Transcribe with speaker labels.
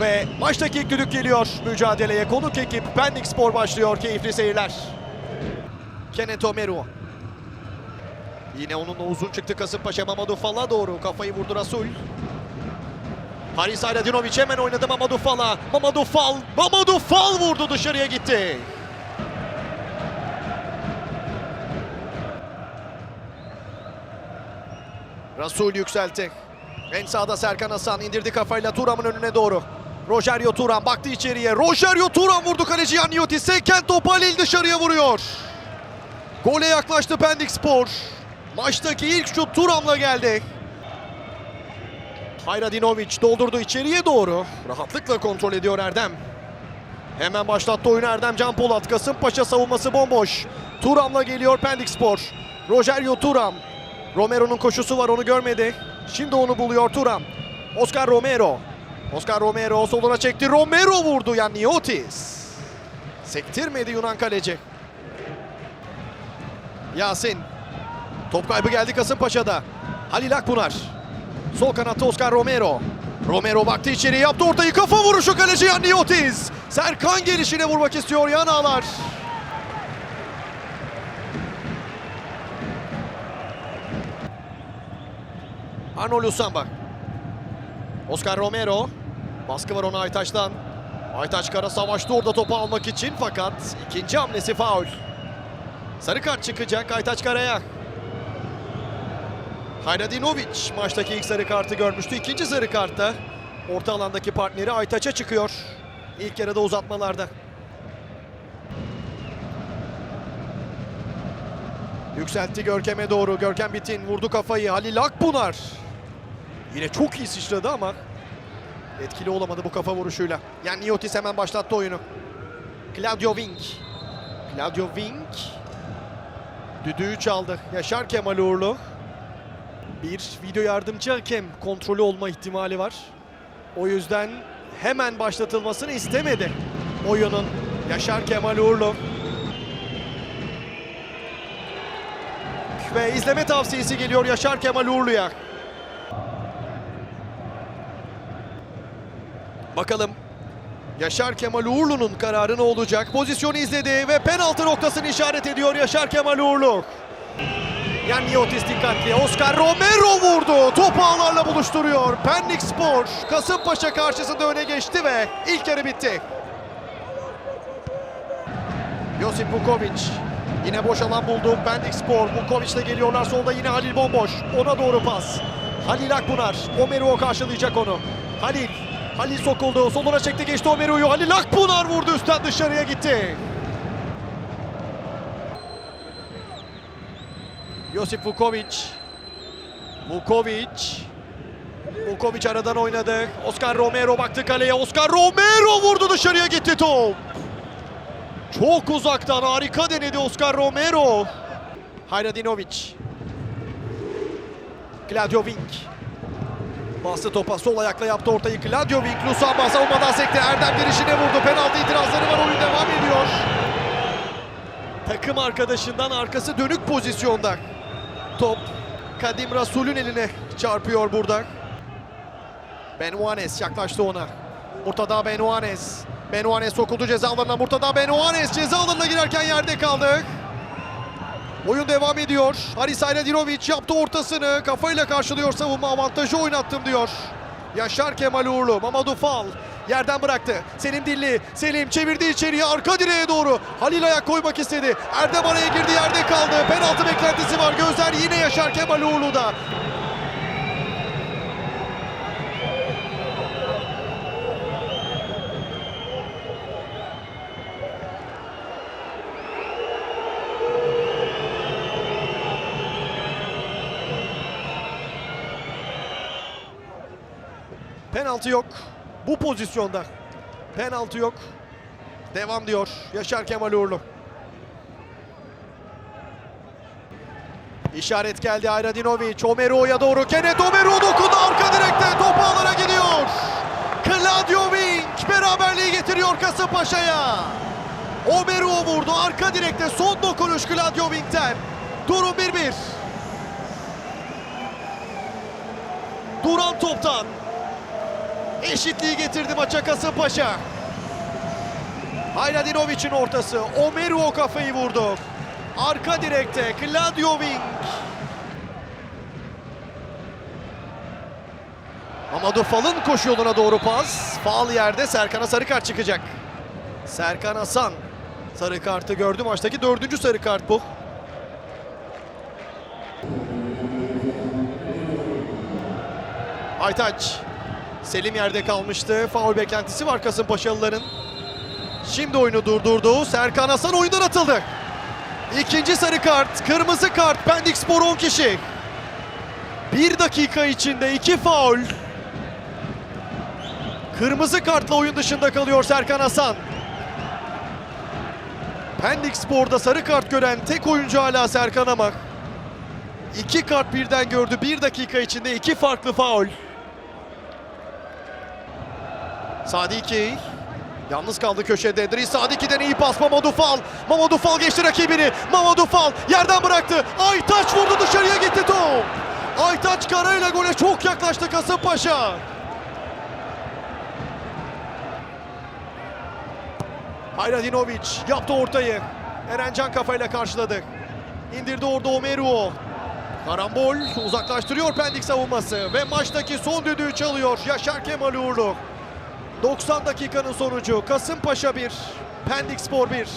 Speaker 1: Ve maçtaki ilk geliyor mücadeleye. Konuk ekip Pendik Spor başlıyor. Keyifli seyirler. Kenneth Omeru. Yine onunla uzun çıktı Kasımpaşa Mamadou Fall'a doğru. Kafayı vurdu Rasul. Haris Hayradinovic hemen oynadı Mamadou Fall'a. Mamadou Fall, Mamadou Fall vurdu dışarıya gitti. Rasul yükseltti. En sağda Serkan Hasan indirdi kafayla Turam'ın önüne doğru. Rogerio Turam baktı içeriye. Rogerio Turam vurdu kaleci Yannioti. Seken top Halil dışarıya vuruyor. Gole yaklaştı Pendik Spor. Maçtaki ilk şut Turam'la geldi. Hayradinovic doldurdu içeriye doğru. Rahatlıkla kontrol ediyor Erdem. Hemen başlattı oyunu Erdem Can Polat. Kasımpaşa savunması bomboş. Turam'la geliyor Pendik Spor. Rogerio Turam. Romero'nun koşusu var onu görmedi. Şimdi onu buluyor Turam. Oscar Romero. Oscar Romero soluna çekti. Romero vurdu yani Niotis. Sektirmedi Yunan kaleci. Yasin. Top kaybı geldi Kasımpaşa'da. Halil Akpınar. Sol kanatta Oscar Romero. Romero baktı içeri yaptı ortayı kafa vuruşu kaleci Yanni Serkan gelişine vurmak istiyor yan ağlar. Arnold Usamba. Oscar Romero. Baskı var ona Aytaç'tan. Aytaç kara savaştı orada topu almak için fakat ikinci hamlesi faul. Sarı kart çıkacak Aytaç Kara'ya. Hayradinovic maçtaki ilk sarı kartı görmüştü. İkinci sarı kartta orta alandaki partneri Aytaç'a çıkıyor. İlk yarıda uzatmalarda. Yükseltti Görkem'e doğru. Görkem Bitin vurdu kafayı. Halil Akbunar. Yine çok iyi sıçradı ama etkili olamadı bu kafa vuruşuyla. Yani Niotis hemen başlattı oyunu. Claudio Wink. Claudio Wink düdüğü çaldı. Yaşar Kemal Uğurlu. Bir video yardımcı hakem kontrolü olma ihtimali var. O yüzden hemen başlatılmasını istemedi oyunun Yaşar Kemal Uğurlu. Ve izleme tavsiyesi geliyor Yaşar Kemal Uğurlu'ya. Bakalım Yaşar Kemal Uğurlu'nun kararı ne olacak? Pozisyonu izledi ve penaltı noktasını işaret ediyor Yaşar Kemal Uğurlu. Yani Niotis dikkatli. Oscar Romero vurdu. Topu ağlarla buluşturuyor. Pendik Spor Kasımpaşa karşısında öne geçti ve ilk yarı bitti. Josip Vukovic yine boş alan buldu. Pendik Spor. Vukovic'le geliyorlar. Solda yine Halil bomboş. Ona doğru pas. Halil Akpınar. Omeruo karşılayacak onu. Halil. Halil sokuldu. Soluna çekti geçti Omeruo'yu. Halil Akpınar vurdu üstten dışarıya gitti. Josip Vukovic. Vukovic. Vukovic aradan oynadı. Oscar Romero baktı kaleye. Oscar Romero vurdu dışarıya gitti top. Çok uzaktan harika denedi Oscar Romero. Hayradinovic. Claudio Wink. Bastı topa sol ayakla yaptı ortayı. Claudio Wink Lusamba savunmadan sekti. Erdem girişine vurdu. Penaltı itirazları var. Oyun devam ediyor. Takım arkadaşından arkası dönük pozisyonda. Top Kadim Rasul'ün eline çarpıyor burada. Benuanes yaklaştı ona. Murtada Benuanes. Benuanes sokuldu ceza alanına. Murtada Benuanes ceza alanına girerken yerde kaldı. Oyun devam ediyor. Haris Hayradirovic yaptı ortasını. Kafayla karşılıyor savunma avantajı oynattım diyor. Yaşar Kemal Uğurlu. Mamadou Fall yerden bıraktı. Selim Dilli. Selim çevirdi içeriye arka direğe doğru. Halil ayak koymak istedi. Erdem araya girdi yerde kaldı. Yaşar Kemal Uğurlu'da. Penaltı yok. Bu pozisyonda. Penaltı yok. Devam diyor Yaşar Kemal Uğurlu. İşaret geldi Ayradinovic. Omero'ya doğru. Kenneth Omero dokundu arka direkte. Top ağlara gidiyor. Claudio Wink beraberliği getiriyor Kasımpaşa'ya. Omero vurdu arka direkte. Son dokunuş Claudio Wink'ten. Durum 1-1. Duran toptan. Eşitliği getirdi maça Kasımpaşa. Hayradinovic'in ortası. Omeru o kafayı vurdu. Arka direkte Claudio Wink. Mamadou Fal'ın koşu yoluna doğru pas. Faal yerde Serkan'a sarı kart çıkacak. Serkan Hasan sarı kartı gördü. Maçtaki dördüncü sarı kart bu. Aytaç. Selim yerde kalmıştı. Faul beklentisi var Kasımpaşalıların. Şimdi oyunu durdurdu. Serkan Hasan oyundan atıldı. İkinci sarı kart, kırmızı kart Pendik Spor 10 kişi. Bir dakika içinde iki faul. Kırmızı kartla oyun dışında kalıyor Serkan Hasan. Pendik Spor'da sarı kart gören tek oyuncu hala Serkan Amak. İki kart birden gördü. Bir dakika içinde iki farklı faul. Sadiki Yalnız kaldı köşede. Dries Sadiki'den iyi pas Mamadou Fall. Mamadou Fall geçti rakibini. Mamadou Fall yerden bıraktı. Aytaç vurdu dışarıya gitti top. Aytaç karayla gole çok yaklaştı Kasımpaşa. Hayradinovic yaptı ortayı. Erencan kafayla karşıladı. İndirdi orada Omeruo. Karambol uzaklaştırıyor Pendik savunması ve maçtaki son düdüğü çalıyor Yaşar Kemal Uğurlu. 90 dakikanın sonucu Kasımpaşa 1, Pendik Spor 1.